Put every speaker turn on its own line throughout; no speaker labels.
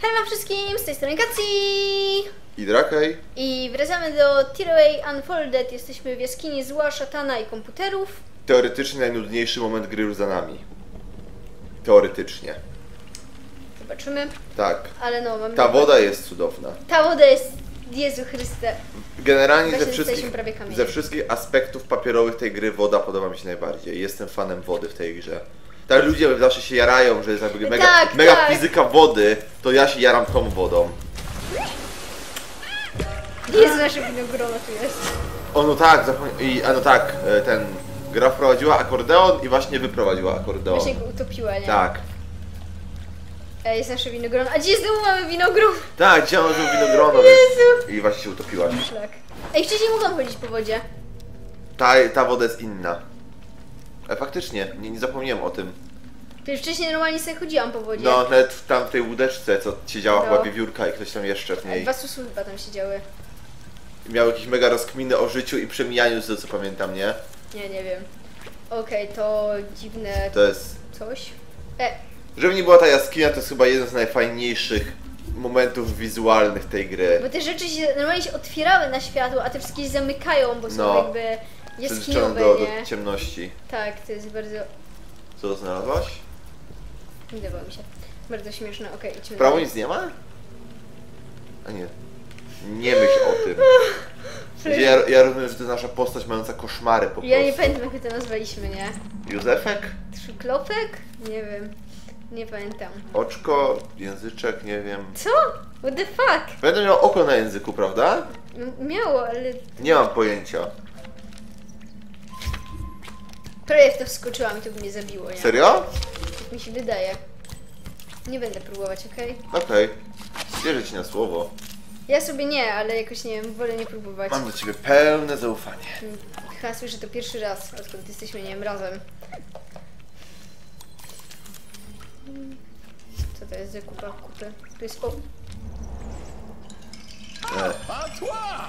Hej wszystkim, z tej strony Kacji!
I Drakej?
I wracamy do Tearaway Unfolded. Jesteśmy w jaskini zła, szatana i komputerów.
Teoretycznie najnudniejszy moment gry już za nami. Teoretycznie.
Zobaczymy.
Tak.
Ale no, mamy...
Ta woda jest cudowna.
Ta woda jest... Jezu Chryste.
Generalnie ze wszystkich, ze wszystkich aspektów papierowych tej gry woda podoba mi się najbardziej. Jestem fanem wody w tej grze. Tak ludzie zawsze się jarają, że jest jakby mega,
Tak,
mega
tak.
fizyka wody, to ja się jaram tą wodą.
Jezu, nasze winogrono tu jest.
O no tak, i a no tak, e, ten gra wprowadziła akordeon i właśnie wyprowadziła akordeon.
Właśnie go utopiła, nie?
Tak.
E, Jest nasze winogrono. A gdzie znowu mamy winogron?
Tak, dzisiaj mam winogrono
Jezu.
i właśnie się utopiła.
Szlak. Ej, wcześniej mogłam chodzić po wodzie.
Ta, ta woda jest inna. Ale faktycznie, nie, nie zapomniałem o tym.
Przecież wcześniej normalnie sobie chodziłam po wodzie.
No, nawet w tam w tej łódeczce, co siedziała
No.
chyba wiewiórka i ktoś tam jeszcze w niej.
Dwa susy chyba tam siedziały.
Miał jakieś mega rozkminy o życiu i przemijaniu, z tego co pamiętam, nie?
Nie, nie wiem. Okej, to dziwne
To jest...
coś. E,
Żeby nie była ta jaskinia, to jest chyba jeden z najfajniejszych momentów wizualnych tej gry.
bo te rzeczy się normalnie się otwierały na światło, a te wszystkie się zamykają, bo są
No.
jakby
Przyzwyczajony
jaskiniowe,
do,
nie?
do ciemności.
Tak, to jest bardzo...
Co znalazłaś?
Nie dawało mi się. Bardzo śmieszne, okej, idźmy
W prawo
dalej.
nic nie ma? A nie. Nie myśl o tym. Znaczy, Ja, ja rozumiem, że to jest nasza postać mająca koszmary po prostu.
Ja nie pamiętam jak my to nazwaliśmy, nie?
Józefek?
Trzyklopek? Nie wiem. Nie pamiętam.
Oczko, języczek, nie wiem.
Co? What the fuck?
Będę miał oko na języku, prawda?
M- Miało, ale
Nie mam pojęcia.
Prawie w to wskoczyłam i to by mnie zabiło, nie?
Serio?
Tak mi się wydaje. Nie będę próbować, okej?
Okej. Wierzę ci na słowo.
Ja sobie nie, ale jakoś nie wiem, wolę nie próbować.
Mam do ciebie pełne zaufanie.
Mm, Chyba słyszę to pierwszy raz, odkąd jesteśmy, nie wiem, razem. Co to jest za kupa kupy? Tu jest... O,
E.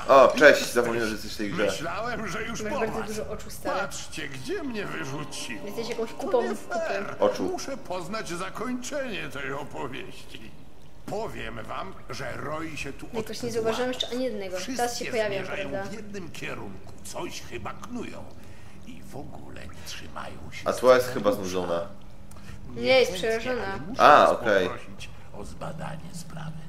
O, cześć, zapomniałem, że jesteś w tej grze.
Myślałem, że już
masz bardzo dużo oczu, stary.
Patrzcie, gdzie mnie wyrzuciło.
Jesteś jakąś kupą
nie
w
fair.
Oczu.
Muszę poznać zakończenie tej opowieści. Powiem wam, że roi się tu
Jakoś
od
nie zauważyłam jeszcze ani jednego.
Wszystkie
Teraz się pojawiam,
zmierzają
prawda?
w jednym kierunku. Coś chyba knują. I w ogóle nie trzymają się.
A tła jest chyba znudzona.
Nie, jest przerażona.
A, okej.
poprosić o zbadanie sprawy.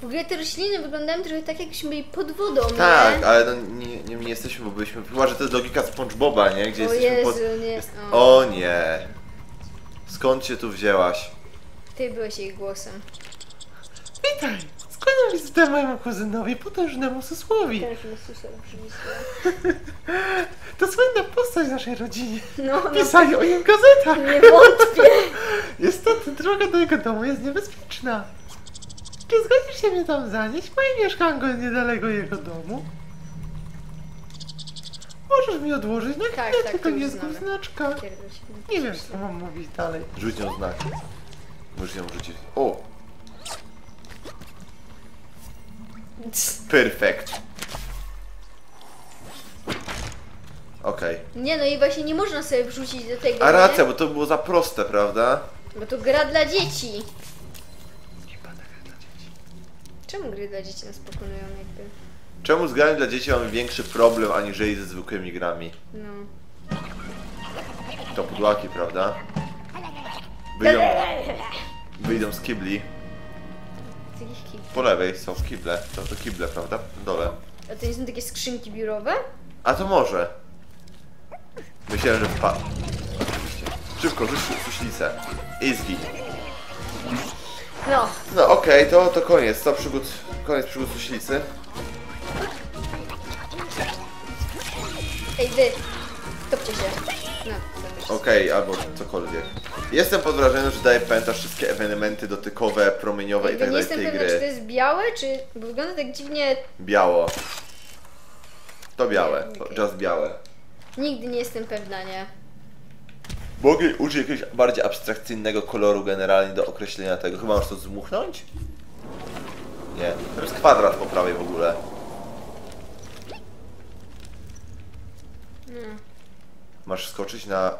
W ogóle te rośliny wyglądają trochę tak, jakbyśmy byli pod wodą,
Tak,
nie?
ale no, nie, nie, nie jesteśmy, bo byliśmy... Chyba, że to jest logika SpongeBoba, nie? Gdzie
O
jesteśmy pod...
Jezu, nie.
Jest...
O.
O nie. Skąd się tu wzięłaś?
Ty byłeś jej głosem.
Witaj! Skłaniam wizytę mojemu kuzynowi, potężnemu susłowi.
Też mi susem przywisła.
To słynna postać w naszej rodzinie.
No, no,
Pisali o nim gazetach.
nie wątpię.
Niestety droga do jego domu jest niebezpieczna. Czy zgodzisz się mnie tam zanieść? Moje mieszkanko jest niedaleko jego domu. Możesz mi odłożyć na
Tak,
chwilę
tak,
tylko
to już
niezgół
znamy.
znaczka. Nie wiem, co mam mówić dalej. Rzuć ją znak. Możesz ją rzucić. O! Perfekt. Okej.
Nie no i właśnie nie można sobie wrzucić do tego,
A racja,
nie?
bo to było za proste, prawda?
Bo to gra dla dzieci.
Nie pada dla dzieci.
Czemu gry dla dzieci nas pokonują jakby?
Czemu z grami dla dzieci mamy większy problem aniżeli ze zwykłymi grami?
No.
To pudłaki, prawda? Wyjdą, wyjdą z kibli.
Z jakich kij?
Po lewej są kible. To to kible, prawda? Na dole.
A to nie są takie skrzynki biurowe?
A to może. Myślałem, że wpadł. Oczywiście. Szybko, rzuć suślicę. I zgin.
No.
No okej, to, to koniec. To przygód, koniec przygód suślicy.
Ej wy. Topcie się. No.
Okej, albo cokolwiek. Jestem pod wrażeniem, że daje pamiętasz wszystkie ewenementy dotykowe, promieniowe i tak
nie
dalej
jestem
tej
pewna, czy to
gry.
jest białe, czy... Bo wygląda tak dziwnie...
Biało. To białe,
Nie, okej.
just białe.
Nigdy nie jestem pewna, nie?
Mogę użyć jakiegoś bardziej abstrakcyjnego koloru generalnie do określenia tego. Chyba masz to zmuchnąć? Nie. To jest kwadrat po prawej w ogóle.
Nie.
Masz skoczyć na...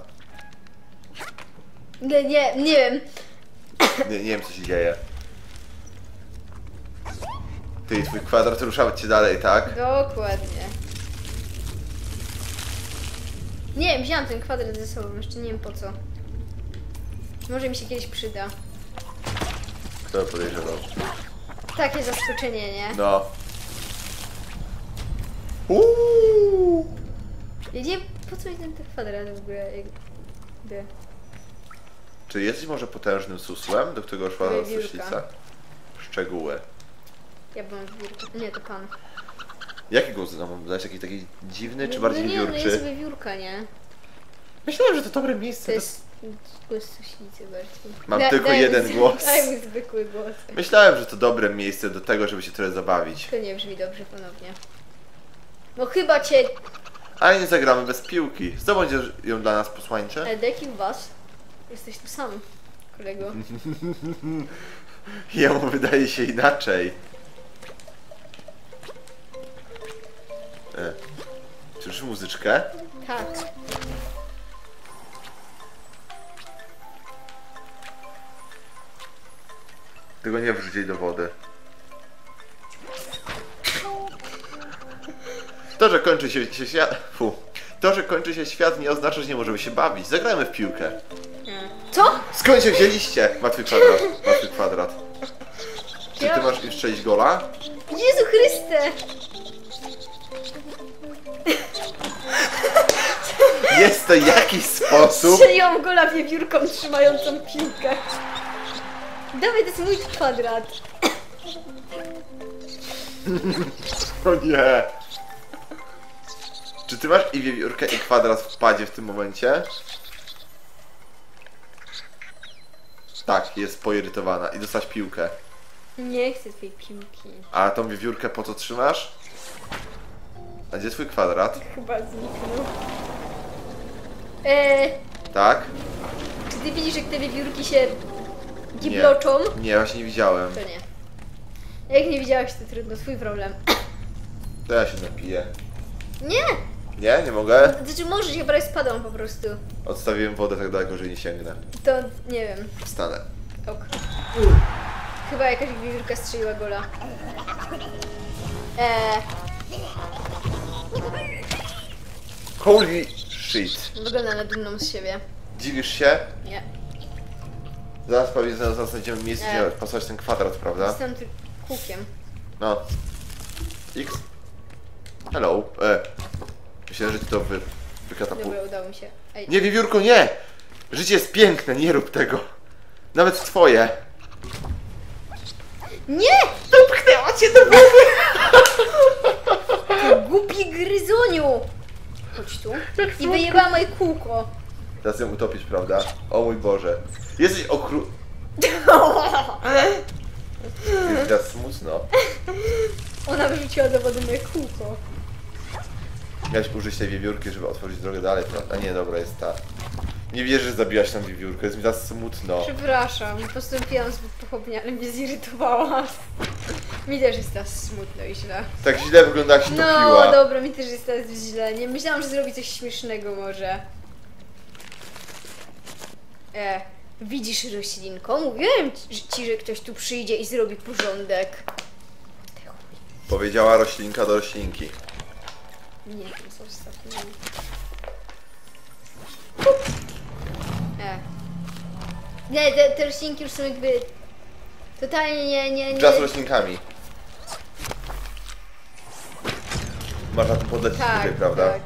Nie, nie, nie wiem.
Nie, nie wiem co się dzieje. Ty twój kwadrat rusza cię dalej, tak?
Dokładnie. Nie wziąłem ten kwadrat ze sobą, jeszcze nie wiem po co. Może mi się kiedyś przyda.
Kto podejrzewał?
Takie zaskoczenie, nie?
No. Uuu.
Ja nie po co mi ten kwadrat w ogóle jakby.
Czy jesteś może potężnym susłem, do którego szła
Wiewiórka.
suślica? Szczegóły.
Ja byłam wiewiórką. Nie, to pan.
Jaki głos no, mam dać? Taki, taki dziwny, czy
No,
bardziej
no nie, no
wiewiórczy?
jest wiewiórka, nie?
Myślałem, że to dobre
To
miejsce.
jest głos suślicy bardziej.
Mam
Da-
tylko
daj mi
jeden
z-
głos.
Daj mi zwykły głos.
Myślałem, że to dobre miejsce do tego, żeby się trochę zabawić.
To nie brzmi dobrze ponownie. No chyba cię...
Ale nie zagramy bez piłki. Zdobędziesz ją dla nas posłańcze?
Ale jaki was? Jesteś tu sam, kolego.
Jemu wydaje się inaczej. E. Słyszysz muzyczkę?
Tak.
Tego nie wrzucić do wody. To, że kończy się, się świat... Fu. To, że kończy się świat nie oznacza, że nie możemy się bawić. Zagrajmy w piłkę.
Co?
Skąd się wzięliście? Martwy kwadrat. Martwy kwadrat. Czy ty masz już strzelić gola?
Jezu Chryste!
To jakiś sposób.
Strzeliłam gola wiewiórką trzymającą piłkę. Dawaj, to jest mój kwadrat.
O nie. Czy ty masz i wiewiórkę i kwadrat w padzie w tym momencie? Tak, jest poirytowana i dostałaś piłkę.
Nie chcę tej piłki.
A tą wiewiórkę po co trzymasz? A gdzie twój kwadrat?
Chyba zniknął. Eee,
Tak?
czy ty widzisz, jak te wiewiórki się gibloczą?
Nie, właśnie nie widziałem.
To nie. Jak nie widziałeś, to trudno, twój problem.
To ja się napiję.
Nie!
Nie, nie mogę?
Znaczy możesz, ja prawie spadłam po prostu.
Odstawiłem wodę tak daleko, że nie sięgnę.
To nie wiem.
Wstanę.
Ok. Chyba jakaś wiewiórka strzeliła gola. Eee,
Holy shit.
wygląda na dumną z siebie.
Dziwisz się?
Nie.
Zaraz pewnie zaraz znajdziemy miejsce,
Nie.
gdzie pasować ten kwadrat, prawda?
Jestem tylko kukiem.
No. X. Hello. E. Myślałem, że ty to wy... wykatapu...
Dobra, udało mi się. Ej,
Nie, wiewiórko, nie! Życie jest piękne, nie rób tego. Nawet twoje.
Nie!
Dopchnęła cię do wody!
Głupi gryzoniu! Chodź tu. I wyjebała moje kółko.
Teraz ją utopić, prawda? O mój Boże. Jesteś okru... Jest teraz smutno.
Ona wyrzuciła do wody moje kółko.
Miałeś użyć tej wiewiórki, żeby otworzyć drogę dalej, prawda? A nie, dobra, jest ta. Nie wierzę, że zabiłaś tą wiewiórkę, jest mi teraz smutno.
Przepraszam, postąpiłam zbyt pochopnie, ale mnie zirytowała. Mi też jest teraz smutno i źle.
Tak źle wygląda, jak się
No
topiła.
dobra, mi też jest teraz źle. Nie myślałam, że zrobi coś śmiesznego może. E, widzisz roślinko? Mówiłem ci, że ktoś tu przyjdzie i zrobi porządek.
Powiedziała roślinka do roślinki.
Nie, to są ostatnie. E. Nie, te, te roślinki już są jakby totalnie nie, nie, nie.
Czas z roślinkami. Masz na to podleć
tak,
tutaj, prawda?
Tak.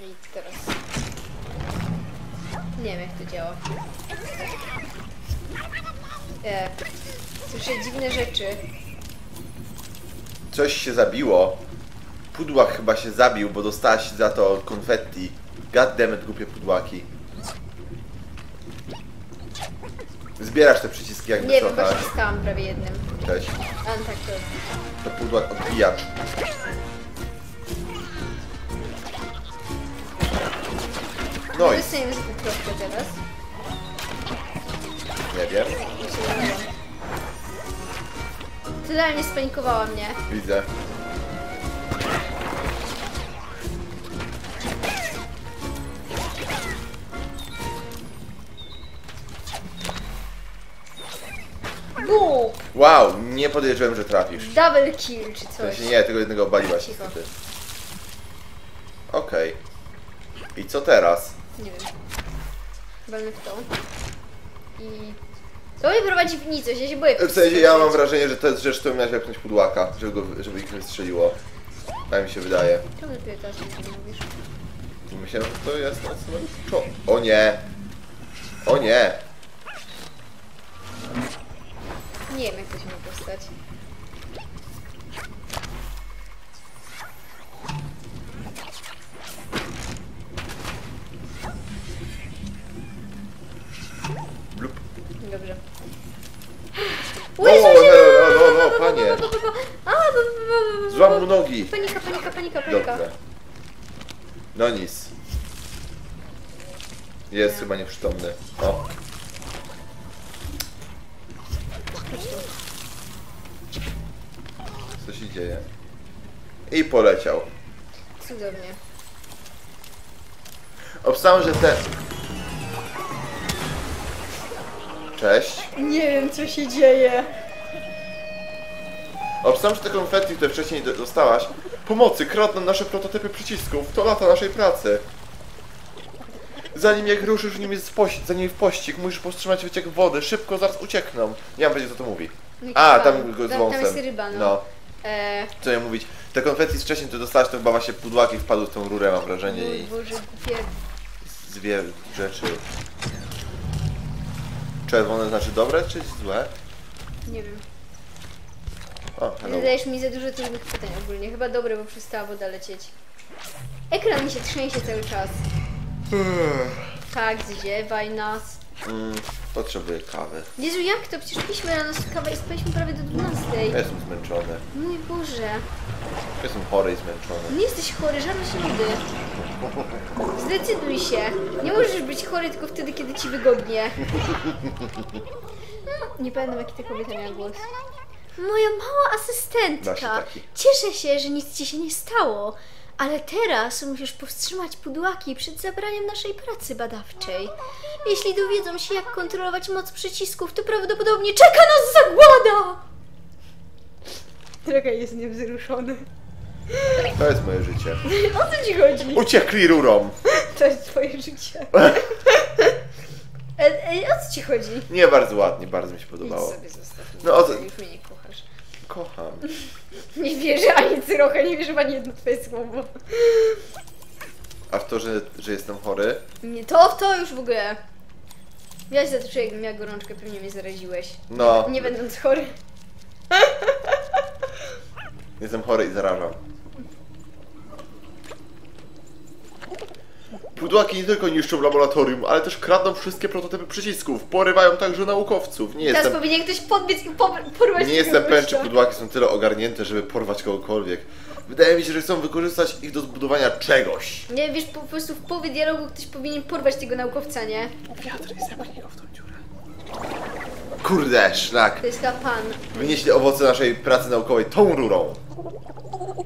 I teraz. Nie wiem jak to działa. E, słyszę dziwne rzeczy.
Coś się zabiło. Pudłak chyba się zabił, bo dostałaś za to konfetti. Goddammit, głupie pudłaki. Zbierasz te przyciski jakby
Nie wiem,
trochę.
właśnie stałam prawie jednym.
Cześć.
A no tak to.
To pudłak odbijacz. No i
Dostajemy zwykłą kropkę teraz.
nie wiem.
totalnie spanikowała mnie.
Widzę.
Bum!
Wow, nie podejrzewałem, że trafisz.
Double kill czy
W
coś.
sensie nie, tego jednego obaliłaś
Cicho.
niestety. Okej. I co teraz?
Nie wiem. Walnę w to. I... To mnie prowadzi w nic, ja się boję.
W sensie ja mam wrażenie, że to jest rzecz, którą miałeś wepchnąć pudłaka, żeby, go, żeby ich nie strzeliło. Tak mi się wydaje.
Czemu dopiero teraz to mówisz?
Myślałem, że to jest czo- O nie! O nie!
Nie wiem jak to się ma postać. Dobrze.
O, no, no, no, no, panie!
Bo- bo- bo- bo-
Złam mu nogi!
Panika, panika, panika, panika.
Dobrze. No nic. Jest chyba nieprzytomny. I poleciał.
Cudownie.
Obstałem, że ten... Cześć.
Nie wiem co się dzieje.
Obstałem, że te konfetti, które wcześniej do- dostałaś, pomocy kradną nasze prototypy przycisków. To lata naszej pracy. Zanim jak ruszysz nimi z poś- za nimi w pościg, musisz powstrzymać wyciek wody. Szybko, zaraz uciekną. Nie mam wiedzieć, co to mówi.
No
A, tam go z wąsem.
Jest ryba, no. E,
co ja mówić. Te konfetti z wcześniej, które dostałaś, to chyba właśnie pudłaki wpadły w tą rurę, mam wrażenie,
mój
i
Boże, głupie.
dwie rzeczy. Czerwone znaczy dobre, czy złe?
Nie wiem.
O, hello.
Zadajesz mi za dużo trudnych pytań ogólnie. Chyba dobre, bo przestała woda lecieć. Ekran mi się trzęsie cały czas. Tak, zziewaj nas.
Mm, potrzebuję kawy.
Jezu, jak to? Przecież piliśmy rano z kawę i spaliśmy prawie do 12.
Ja jestem zmęczony.
Mój Boże.
Jestem chory i zmęczony.
Nie jesteś chory, żadne się. Zdecyduj się. Nie możesz być chory tylko wtedy, kiedy ci wygodnie. Nie pamiętam, jaki ta kobieta miała głos. Moja mała asystentka.
taki.
Cieszę się, że nic ci się nie stało. Ale teraz musisz powstrzymać pudłaki przed zabraniem naszej pracy badawczej. Jeśli dowiedzą się, jak kontrolować moc przycisków, to prawdopodobnie czeka nas zagłada! Trochę jest niewzruszony.
To jest moje życie.
O co ci chodzi?
Uciekli rurą!
To jest twoje życie. E, e, o co ci chodzi?
Nie, bardzo ładnie, bardzo mi się
Idź
podobało.
sobie zostaw.
No, o co-
Już mnie nie kochasz.
Kocham.
Nie wierzę ani trochę, nie wierzę w ani jedno twoje słowo.
A w to, że, że jestem chory?
Nie, to, to już w ogóle. Ja się czuję, jakbym miała gorączkę, pewnie mnie zaraziłeś.
No.
Nie będąc chory.
Jestem chory i zarażam. Pudłaki nie tylko niszczą laboratorium, ale też kradną wszystkie prototypy przycisków. Porywają także naukowców. Nie
Teraz
jestem,
powinien ktoś podbiec i po- porwać
nie jestem pewien, czy pudłaki są tyle ogarnięte, żeby porwać kogokolwiek. Wydaje mi się, że chcą wykorzystać ich do zbudowania czegoś.
Nie, wiesz, po, prostu w połowie dialogu ktoś powinien porwać tego naukowca, nie?
Wiatr zepchnij go w tą dziurę. Kurde, szlak.
To jest chyba pan.
Wynieśli owoce naszej pracy naukowej tą rurą.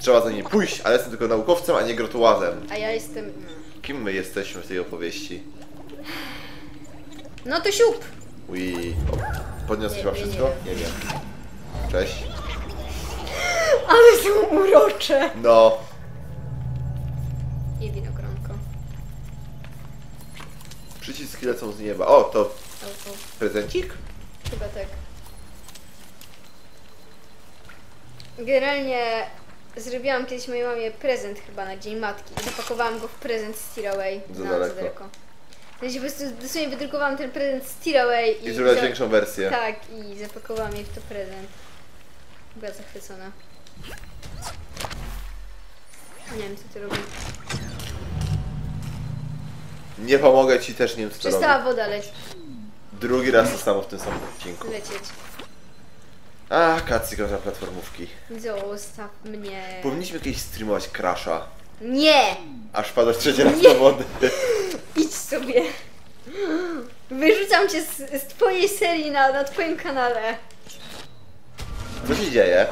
Trzeba za niej pójść, ale jestem tylko naukowcem, a nie grotułazem.
A ja jestem...
Kim my jesteśmy w tej opowieści?
No to siup!
Ui, o, podniosłeś chyba wszystko?
nie
Nie wiem. Cześć.
Ale są urocze!
No,
I winogronko.
przyciski lecą z nieba. O, to
O, o,
prezencik?
chyba tak. Generalnie zrobiłam kiedyś mojej mamie prezent chyba na Dzień Matki. Zapakowałam go w prezent z Tearaway.
Za
na
daleko.
Za daleko. W sensie po prostu dosłownie wydrukowałam ten prezent z Tearaway
I zrobiłaś
za-
większą wersję.
Tak, i zapakowałam jej w to prezent. Była zachwycona. Nie wiem, co ty robisz.
Nie pomogę ci też, nie wiem co to
Przestała
robi.
woda leć,
Drugi raz to samo w tym samym odcinku.
lecieć.
A, kacyka za platformówki.
Zostaw mnie.
Powinniśmy kiedyś streamować Crasha.
Nie!
Aż padasz trzeci raz do wody.
Idź sobie. Wyrzucam cię z, z twojej serii na, na twoim kanale.
Co się dzieje?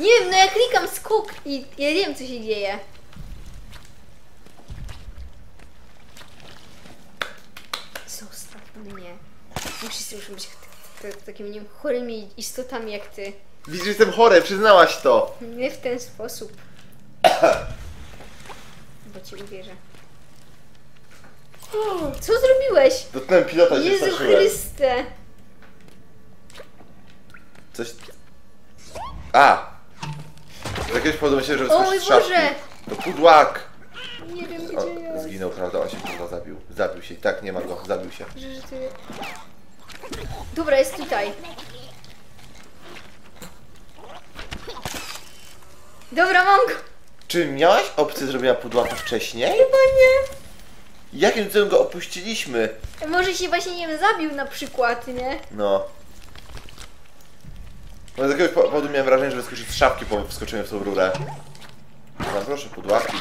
Nie wiem, no ja klikam skok i ja wiem co się dzieje. Zostaw mnie. Wszyscy muszą być t- t- takimi nie wiem, chorymi istotami jak ty.
Widzisz, że jestem chory, przyznałaś to.
Nie w ten sposób. Bo ci uwierzę. Co zrobiłeś?
Dotknąłem pilota i
Jezu. Chryste!
Coś... A! Z jakiegoś powodu myślałem, że
O mój
z szafki.
Boże!
To pudłak!
Nie wiem
O,
gdzie jest.
zginął, prawda? On się kurwa zabił. Zabił się. I tak, nie ma go. Zabił się.
Że, że ty... Dobra, jest tutaj. Dobra, mam go.
Czy miałaś opcję zrobienia pudłaka wcześniej?
Chyba nie.
Jakim cudem go opuściliśmy?
Może się właśnie, nie wiem, zabił na przykład, nie?
No. No z jakiegoś po- powodu miałem wrażenie, że wyskoczył z szafki, bo wskoczyłem w tą rurę. No proszę, pudłaki.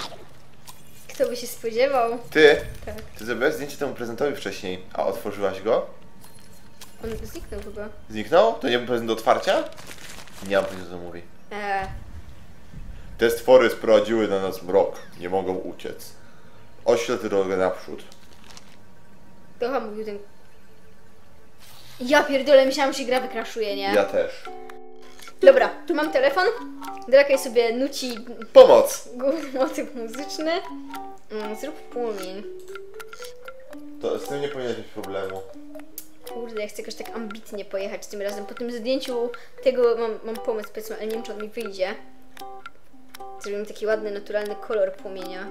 Kto by się spodziewał?
Ty,
Tak.
ty zrobiłaś zdjęcie temu prezentowi wcześniej, a otworzyłaś go?
On zniknął chyba.
Zniknął? To nie był prezent do otwarcia? Nie mam pojęcia, co mówi.
Eee.
Te stwory sprowadziły na nas mrok. Nie mogą uciec. Oświetl drogę naprzód.
To chyba mówił ten... Ja pierdolę, myślałam, że gra wykraszuje, nie?
Ja też.
Dobra, tu mam telefon. Drakaj sobie nuci
Pomoc!
motyw muzyczny. Mm, zrób płomień.
To z tym nie powinno być problemu.
Kurde, ja chcę jakoś tak ambitnie pojechać tym razem. Po tym zdjęciu tego mam, mam pomysł, powiedzmy, ale nie wiem, czy on mi wyjdzie. Zrobimy taki ładny, naturalny kolor płomienia.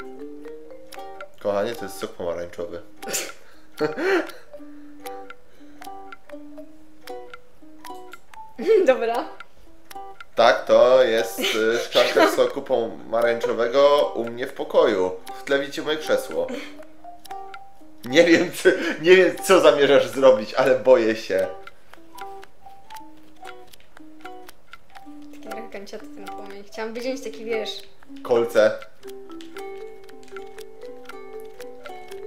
Kochanie, to jest sok pomarańczowy.
Dobra.
Tak, to jest y, szklanka soku pomarańczowego u mnie w pokoju. W tle widzicie moje krzesło. Nie wiem, co, nie wiem, co zamierzasz zrobić, ale boję się.
Taki trochę kanciaty ten płomień. Chciałam wyciąć taki, wiesz...
Kolce.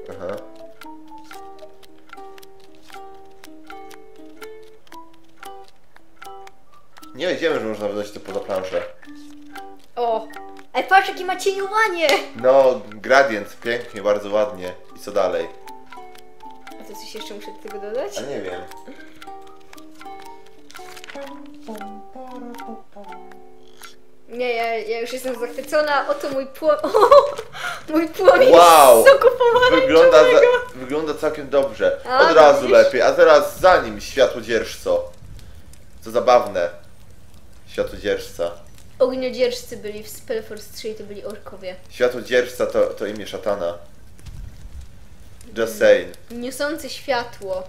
Aha. Nie wiedziałem, że można wydać to poza planszę.
O! Ej, patrz, jakie ma cieniowanie!
No, gradient, pięknie, bardzo ładnie. I co dalej?
To coś jeszcze muszę do tego dodać?
A nie wiem.
Nie, ja, ja już jestem zachwycona. Oto mój pło... O, mój płomień
Wow!
pomarańczowego.
Wygląda, za, wygląda całkiem dobrze.
A,
Od razu
widzisz?
lepiej, a teraz za nim światłodzierżco. Co zabawne. Światłodzierżca.
Ogniodzierżcy byli w Spellforce 3 i to byli orkowie.
Światłodzierżca to, to imię szatana. Just saying.
Niosący światło.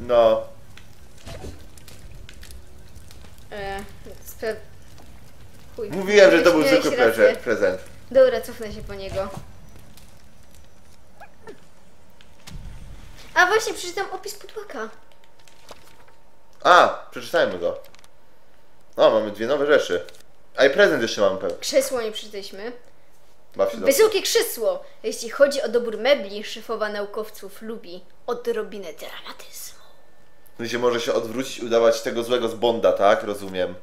No,
E, spra... Chuj.
mówiłem, że to był
Miałeś
zwykły
rację.
prezent.
Dobra, cofnę się po niego. A właśnie, przeczytam opis pudłaka.
A, przeczytajmy go. O, mamy dwie nowe rzeczy. A i prezent jeszcze mamy pewnie.
Krzesło nie przeczytaliśmy. Wysokie krzesło. Jeśli chodzi o dobór mebli, szefowa naukowców lubi odrobinę dramatyzmu.
No się może się odwrócić i udawać tego złego z Bonda, tak? Rozumiem.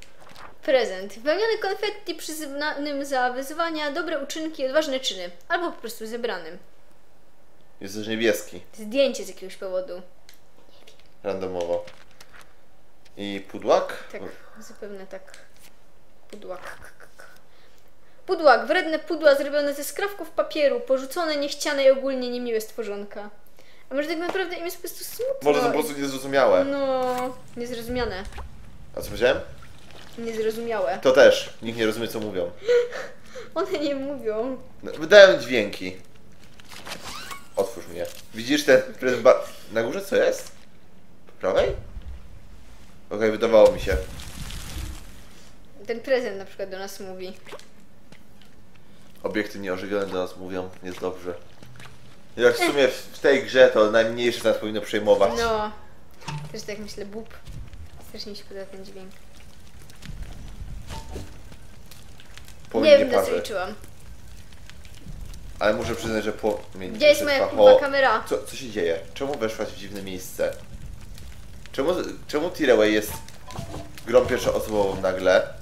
Prezent. Wypełniony konfetti przyzywanym za wyzwania, dobre uczynki, odważne czyny. Albo po prostu zebranym.
Jest też niebieski.
Zdjęcie z jakiegoś powodu.
Randomowo. I pudłak?
Tak, zupełnie tak. Pudłak. Pudłak. Wredne pudła zrobione ze skrawków papieru, porzucone, niechciane i ogólnie niemiłe stworzonka. A może tak naprawdę im jest po prostu smutno?
Może są po prostu niezrozumiałe.
No, niezrozumiane.
A co powiedziałem?
Niezrozumiałe.
To też. Nikt nie rozumie, co mówią.
One nie mówią.
No, Wydają dźwięki. Otwórz mnie. Widzisz ten prezent Na górze co jest? Po prawej? Okej, wydawało mi się.
Ten prezent na przykład do nas mówi.
Obiekty nieożywione do nas mówią, jest dobrze. Jak w sumie w tej grze to najmniejsze nas powinno przejmować.
No. Też tak myślę, bób. Strasznie mi się podoba ten dźwięk.
Płomień
nie wiem, na co liczyłam.
Ale muszę przyznać, że płomień
Gdzie jest moja kurwa kamera?
Co, co się dzieje? Czemu weszłaś w dziwne miejsce? Czemu, czemu Tireway jest grą pierwszoosobową nagle.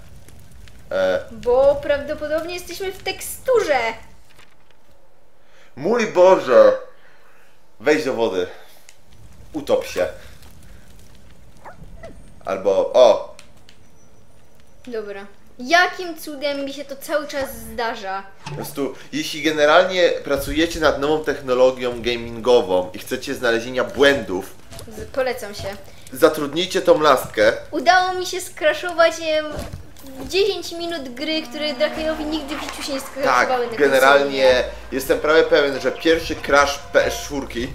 E,
Bo prawdopodobnie jesteśmy w teksturze.
mój Boże! Wejdź do wody. Utop się. Albo, o,
Dobra. Jakim cudem mi się to cały czas zdarza?
Po prostu, jeśli generalnie pracujecie nad nową technologią gamingową i chcecie znalezienia błędów,
Z- Polecam się.
zatrudnijcie tą laskę.
Udało mi się skraszować 10 minut gry, które Drakejowi nigdy w życiu się nie skraszowały
Tak,
na
generalnie jestem prawie pewien, że pierwszy crash PS4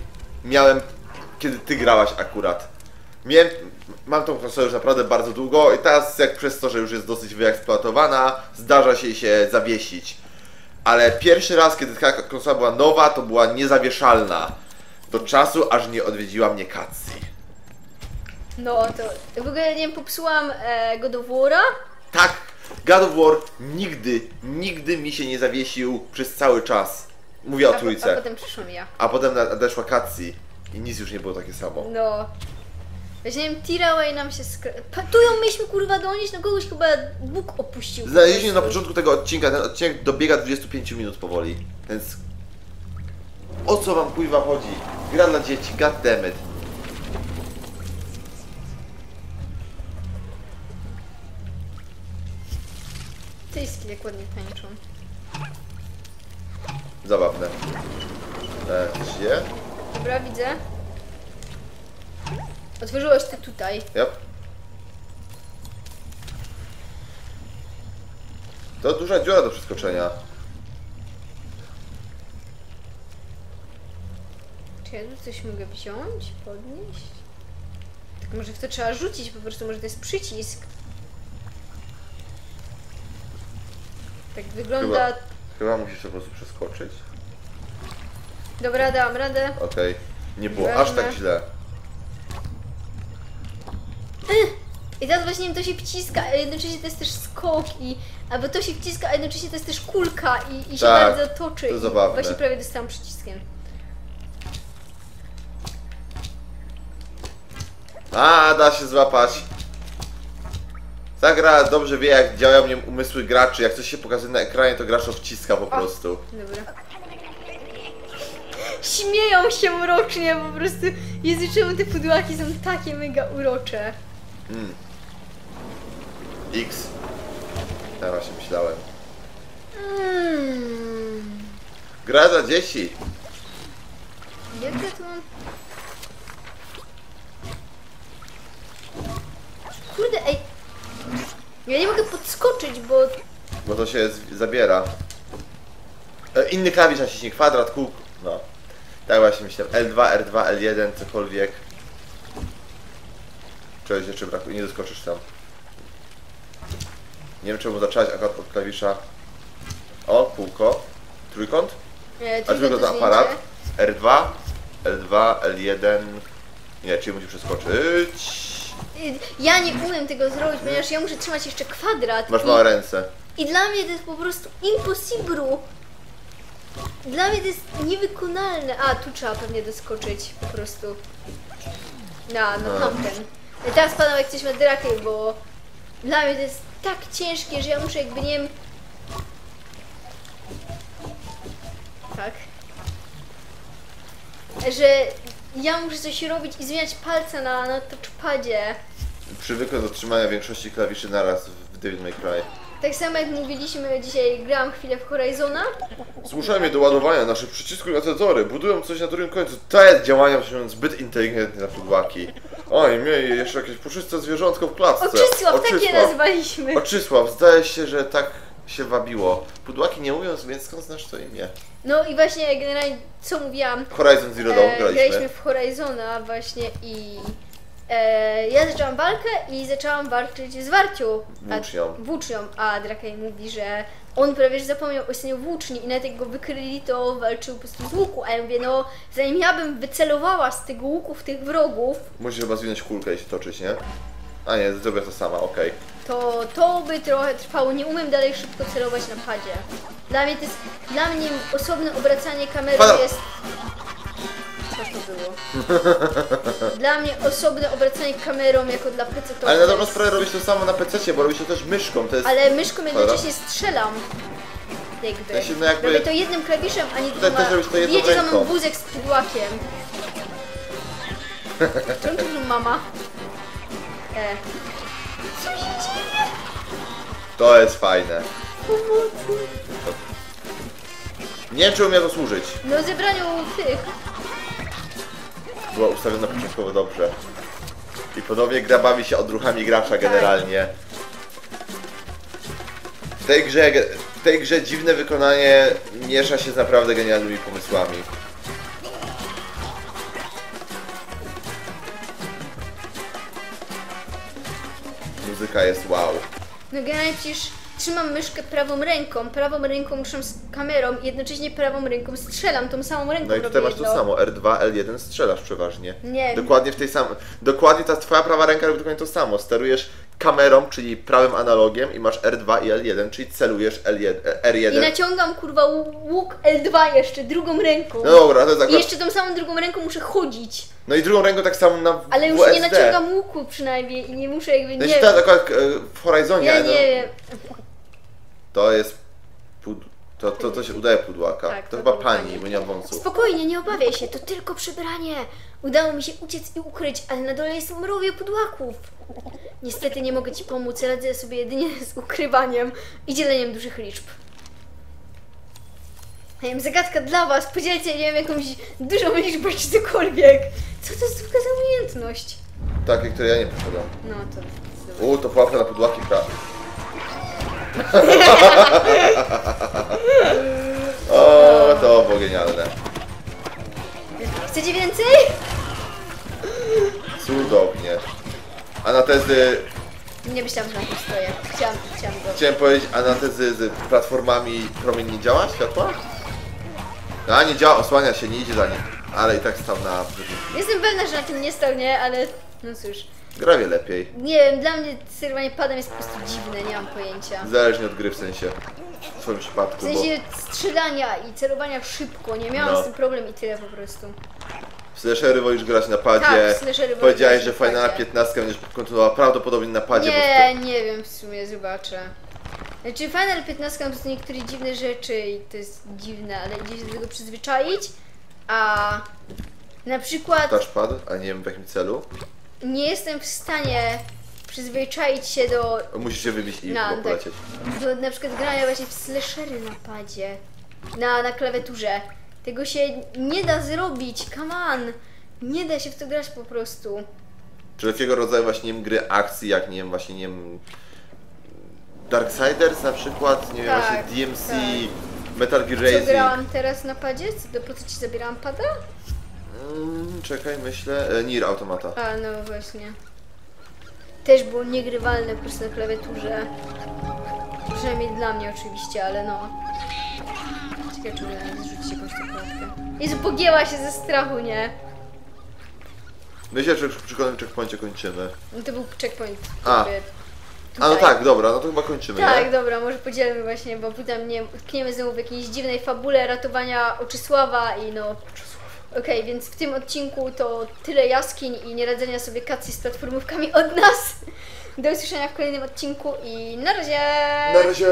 miałem, kiedy ty grałaś akurat. Miałem, mam tą konsolę już naprawdę bardzo długo i teraz jak przez to, że już jest dosyć wyeksploatowana, zdarza się jej się zawiesić. Ale pierwszy raz, kiedy taka konsola była nowa, to była niezawieszalna. Do czasu, aż nie odwiedziła mnie Katsi.
No to w ogóle nie wiem, popsułam e, God of War'a.
Tak, God of War nigdy, nigdy mi się nie zawiesił przez cały czas. Mówię o
po- a
trójce.
potem przyszłam ja.
A potem nadeszła Katsi i nic już nie było takie samo.
No. Wiem, Tiraway nam się skra... Tu ją mieliśmy kurwa donieść, no kogoś chyba Bóg opuścił.
Znaleźliśmy na początku tego odcinka, ten odcinek dobiega 25 minut powoli, więc... O co wam kuźwa chodzi? Gra dla dzieci, goddammit.
Ty skill jak ładnie tańczą.
Zabawne. E, coś je?
Dobra, widzę. Otworzyłeś ty tutaj.
Yep. To duża dziura do przeskoczenia.
Czy ja tu coś mogę wziąć, podnieść? Tak może w to trzeba rzucić, po prostu może to jest przycisk. Tak wygląda...
Chyba. Chyba musisz po prostu przeskoczyć.
Dobra, dałam radę.
Okej. Nie było aż tak źle.
I teraz właśnie to się wciska, a jednocześnie to jest też skok i... Albo to się wciska, a jednocześnie to jest też kulka i, i się
Tak,
bardzo toczy.
to
i
zabawne.
Właśnie prawie dostałam przyciskiem.
A, da się złapać. Ta gra dobrze wie, jak działają nią umysły graczy. Jak coś się pokazuje na ekranie, to gracz wciska po prostu.
Dobra. Śmieją się mrocznie po prostu. Jezu, czemu te pudłaki są takie mega urocze.
X. Tak właśnie myślałem.
Mm.
Gra dla dzieci.
Jak ja tu mam... Ja nie mogę podskoczyć, bo...
Bo to się zabiera. E, inny klawisz naciśnij, kwadrat, kół. No. Tak właśnie myślałem. L2, R2, L1, cokolwiek. Czegoś jeszcze brakuje, nie doskoczysz tam. Nie wiem czemu zacząłeś akurat od klawisza. O, kółko. Trójkąt?
E,
A
tylko
to aparat. R2, L2, L1. Nie, czyli musisz przeskoczyć.
Ja nie umiem tego zrobić, ponieważ ja muszę trzymać jeszcze kwadrat.
Masz
i-
małe ręce.
I dla mnie to jest po prostu impossible. Dla mnie to jest niewykonalne. A, tu trzeba pewnie doskoczyć po prostu. Na, no
No.
tamten. Teraz padam jak coś na bo dla mnie to jest tak ciężkie, że ja muszę jakby nie wiem... Tak. Że ja muszę coś robić i zmieniać palce na, na touchpadzie.
Przywykłem do trzymania większości klawiszy naraz w Devil May Cry.
Tak samo jak mówiliśmy dzisiaj, grałam chwilę w Horizona.
Zmuszamy do ładowania nasze przycisku i sensory. Budują coś na drugim końcu. To jest działania przyjmując zbyt inteligentnie na podłaki. Oj, miej jeszcze jakieś puszyste zwierzątko w klatce.
Oczysław, takie nazwaliśmy.
Oczysław, zdaje się, że tak się wabiło. Pudłaki nie mówią, więc skąd znasz to imię?
No i właśnie generalnie co mówiłam,
Horizon Zero Dawn
e,
graliśmy.
graliśmy w Horizona właśnie i e, ja zaczęłam walkę i zaczęłam walczyć z Warcią. a-
Włócznią.
Włócznią, a Drakej mówi, że on prawie że zapomniał o istnieniu włóczni i nawet jak go wykryli, to walczył po prostu z łuku, a ja mówię, no zanim ja bym wycelowała z tego łuku w tych wrogów,
Musisz chyba zwinąć kulkę i się toczyć, nie? A nie, zrobię to sama, okej.
To to by trochę trwało. Nie umiem dalej szybko celować na padzie. Dla mnie to jest, dla mnie osobne obracanie kamerą
Pada-
jest Co to było? Dla mnie osobne obracanie kamerą jako dla PC to
Ale na
to
dobrą
jest-
sprawę robisz to samo na PC, bo robisz to też myszką, to jest...
Ale myszką jednocześnie strzelam. Jakby.
sensie, no jakby-
Robię to jednym klawiszem, a nie
Tutaj
dwoma.
też robisz to jedną
że mam
ręką.
wózek z pudłakiem. Czemu to mama? E. Co się dzieje?
To jest fajne.
Pomocy.
Nie wiem, czy umie to służyć.
No zebraniu tych.
Była ustawiona początkowo dobrze. I ponownie gra bawi się odruchami gracza generalnie. W tej grze, w tej grze dziwne wykonanie miesza się z naprawdę genialnymi pomysłami. Jest wow.
No generalnie przecież trzymam myszkę prawą ręką, prawą ręką ruszam z kamerą i jednocześnie prawą ręką strzelam tą samą ręką.
No i tutaj
robię
masz to
jedno.
samo, R2, L1 strzelasz przeważnie.
Nie.
Dokładnie w tej samej. Dokładnie ta twoja prawa ręka robi dokładnie to samo. Sterujesz kamerą, czyli prawym analogiem i masz R2 i L1, czyli celujesz L1, R1.
I naciągam kurwa łuk L2 jeszcze drugą ręką.
No dobra, to jest
I
akurat...
jeszcze tą samą drugą ręką muszę chodzić.
No i drugą ręką tak samo na
Ale już
WSD.
nie naciągam łuku przynajmniej i nie muszę jakby
No
nie
i to akurat e, w Horizonie,
Ja
no,
nie wiem.
to jest. To, to, to się udaje pudłaka.
Tak,
to,
to
chyba pani,
pani.
bo nie ma wąsów.
Spokojnie, nie obawiaj się, to tylko przebranie. Udało mi się uciec i ukryć, ale na dole jest mrowie pudłaków. Niestety nie mogę Ci pomóc, radzę sobie jedynie z ukrywaniem i dzieleniem dużych liczb. Ja wiem, zagadka dla Was, podzielcie, nie wiem, jakąś dużą liczbę czy cokolwiek. Co to jest druga za umiejętność?
Takie, które ja nie posiadam.
No to.
U, to pułapka na pudłaki prawie. O, to było genialne.
Chcecie więcej?
Cudownie. Anatezy,
Nie myślałam, że na tym stoję. Chciałam, chciałam go.
chciałem powiedzieć, anatezy z platformami promień nie działa światła? A, nie działa, osłania się, nie idzie za nim. Ale i tak stał na...
Jestem pewna, że na tym nie stał, nie? Ale no cóż.
Gra wie lepiej.
Nie wiem, dla mnie sterowanie padem jest po prostu dziwne, nie mam pojęcia.
Zależnie od gry w sensie. W swoim
W
przypadku, bo
sensie strzelania i celowania szybko, nie miałam
No.
z tym problem i tyle po prostu.
w slashery wolisz grać na padzie.
Tak, w
Powiedziałeś, że
na
Final
padzie.
15 będziesz kontynuował prawdopodobnie na padzie,
Nie, nie wiem w sumie, zobaczę. Znaczy Final 15 ma niektóre dziwne rzeczy i to jest dziwne, ale idzie się do tego przyzwyczaić, a na przykład
bo touchpad, a nie wiem w jakim celu.
Nie jestem w stanie przyzwyczaić się do
Musisz się wybić i chyba
tak.
polecieć.
Do na przykład grania właśnie w slashery na padzie, na, na klawiaturze. Tego się nie da zrobić, come on! Nie da się w to grać po prostu.
Wszelkiego rodzaju właśnie nie wiem, gry akcji, jak nie wiem, właśnie nie wiem... Darksiders na przykład, nie wiem,
Tak,
właśnie DMC,
tak.
Metal Gear
Co
Rising.
grałam teraz na padzie? Co, do, po co ci zabierałam pada?
Mm, czekaj, myślę. E, Nier Automata.
A, no właśnie. Też było niegrywalne po prostu na klawiaturze. Przynajmniej dla mnie oczywiście, ale no. Ciekawe, czy uda zrzucić jakąś taką klatkę. Jezu, pogięła się ze strachu, nie?
Myślę, że przy kolejnym checkpoincie kończymy.
No to był checkpoint.
A. A no tak, dobra, no to chyba kończymy,
Tak,
nie?
dobra, może podzielmy właśnie, bo potem nie utkniemy znowu w jakiejś dziwnej fabule ratowania Oczysława i no... Okej, więc w tym odcinku to tyle jaskiń i nieradzenia sobie kacji z platformówkami od nas. Do usłyszenia w kolejnym odcinku i na razie!
Na razie!